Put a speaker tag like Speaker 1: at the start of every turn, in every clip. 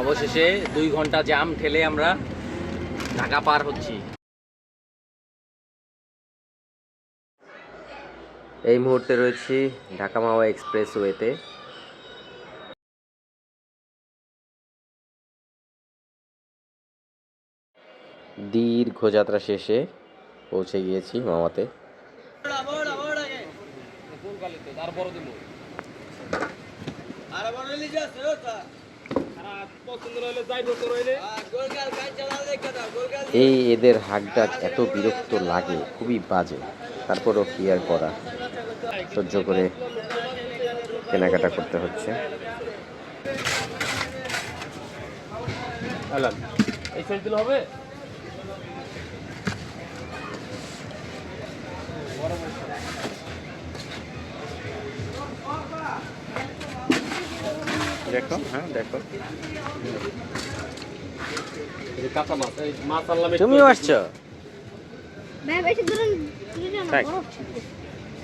Speaker 1: অবশেষে দুই ঘণ্টা জ্যাম ঠেলে আমরা ঢাকা পার হচ্ছি।
Speaker 2: এই মুহূর্তে রয়েছি ঢাকা মাওয়া এক্সপ্রেসওয়েতে। দীর্ঘ যাত্রা শেষে পৌঁছে গিয়েছি মাওয়াতে। এই এদের হাক ডাক এত বিরক্ত লাগে, খুবই বাজে। তারপরও কি আর করা? সহ্য করে কেনাকাটা করতে হচ্ছে।
Speaker 1: এই হবে?
Speaker 2: দেখো হ্যাঁ দেখো। তুমিও আসছো।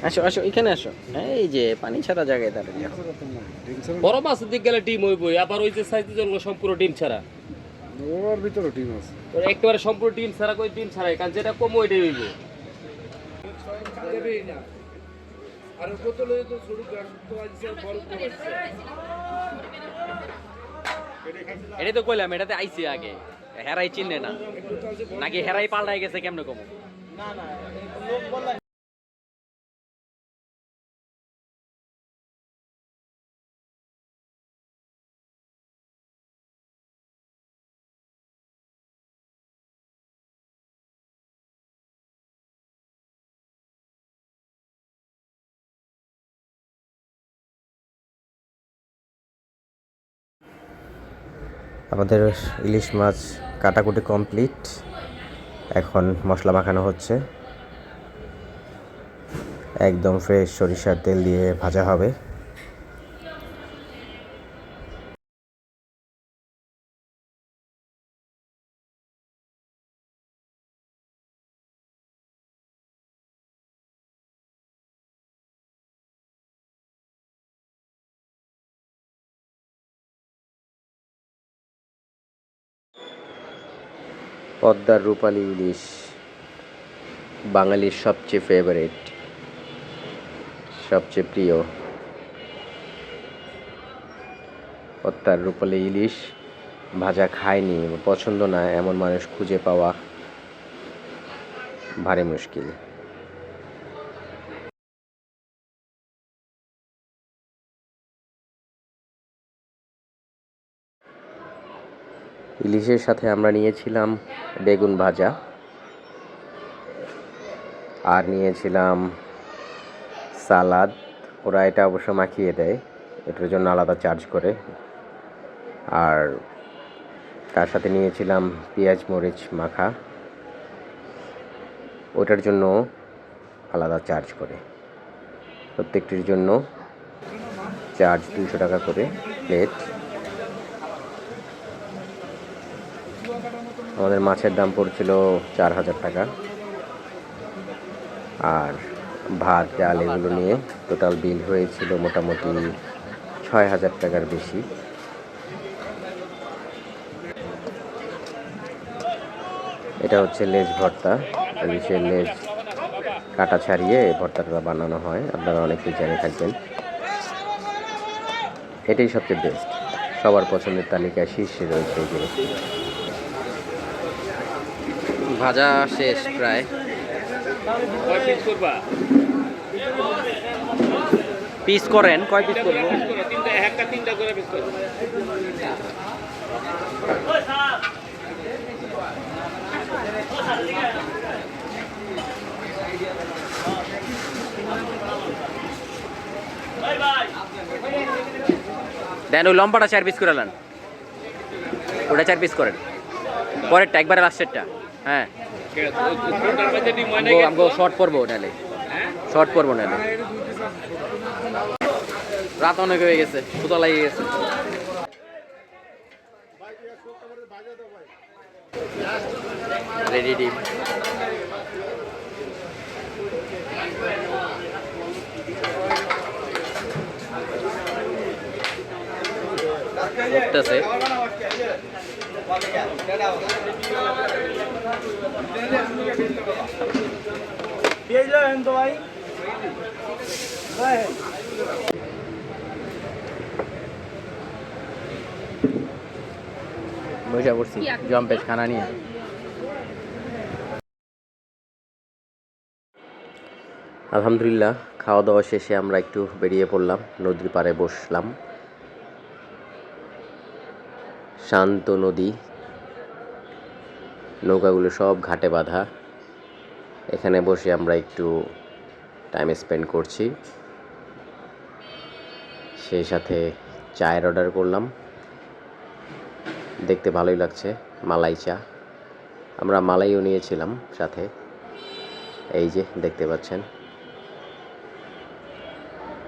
Speaker 2: আসো আসো এখানে আসো। এই যে পানি ছাড়া জায়গায় দাঁড়িয়ে
Speaker 1: বড় মাছের দিক গেলে ডিম হইব আবার ওই যে সাইজ জন্য সম্পূর্ণ ডিম ছাড়া।
Speaker 3: ওর ভিতরে টিম আছে।
Speaker 1: ওর একেবারে সম্পূর্ণ ডিম ছাড়া কই ডিম ছাড়াই কারণ যেটা কম ওইটাই হইব। এটাই তো কইলাম এটাতে আইসি আগে। হেরাই চিনে না। নাকি হেরাই পাল্টাই গেছে কেমন কম?
Speaker 2: আমাদের ইলিশ মাছ কাটাকুটি কমপ্লিট। এখন মশলা মাখানো হচ্ছে। একদম ফ্রেশ সরিষার তেল দিয়ে ভাজা হবে। পদ্মার রূপালি ইলিশ, বাঙালির সবচেয়ে ফেভারেট সবচেয়ে প্রিয়। পদ্মার রূপালি ইলিশ ভাজা খায়নি, পছন্দ না, এমন মানুষ খুঁজে পাওয়া ভারী মুশকিল। ইলিশের সাথে আমরা নিয়েছিলাম বেগুন ভাজা। আর নিয়েছিলাম সালাদ। ওরা এটা অবশ্য মাখিয়ে দেয়, এটার জন্য আলাদা চার্জ করে। আর তার সাথে নিয়েছিলাম পেঁয়াজ মরিচ মাখা। ওটার জন্য আলাদা চার্জ করে। প্রত্যেকটির জন্য চার্জ দুশো টাকা করে প্লেট। আমাদের মাছের দাম পড়ছিল চার হাজার টাকা। আর ভাত, ডাল এগুলো নিয়ে টোটাল বিল হয়েছিল মোটামুটি ছয় হাজার টাকার বেশি। এটা হচ্ছে লেজ ভর্তা। ইলিশের লেজ কাটা ছাড়িয়ে এই ভর্তাটা বানানো হয়। আপনারা অনেকেই জেনে থাকবেন। এটাই সবচেয়ে বেস্ট সবার পছন্দের তালিকায় শীর্ষে রয়েছে এই জিনিসটি। ভাজা শেষ প্রায়।
Speaker 1: পিস
Speaker 2: করেন কয় পিস করব? দেন ওই লম্বাটা চার পিস করে নেন। ওটা চার পিস করেন। পরেরটা একবারে লাস্টেরটা হ্যাঁ। আমগো শর্ট পরবো নাহলে শর্ট পরবো নাহলে রাত অনেক হয়ে গেছে, সুতো লাগিয়ে গেছে। রেডি ডিম উঠতেছে। বসে পড়ছি জম্পেশ খানা নিয়ে। আলহামদুলিল্লাহ, খাওয়া দাওয়া শেষে আমরা একটু বেরিয়ে পড়লাম, নদীর পাড়ে বসলাম। শান্ত নদী। নৌকাগুলো সব ঘাটে বাঁধা। এখানে বসে আমরা একটু টাইম স্পেন্ড করছি। সেই সাথে চায়ের অর্ডার করলাম। দেখতে ভালোই লাগছে, মালাই চা। আমরা মালাইও নিয়েছিলাম সাথে। এই যে, দেখতে পাচ্ছেন।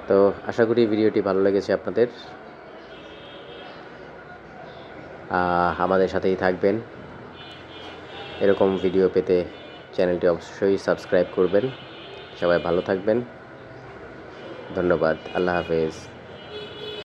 Speaker 2: তো আশা করি ভিডিওটি ভালো লেগেছে আপনাদের। আমাদের সাথেই থাকবেন। এরকম ভিডিও পেতে চ্যানেলটি অবশ্যই সাবস্ক্রাইব করবেন। সবাই ভালো থাকবেন। ধন্যবাদ। আল্লাহ হাফেজ।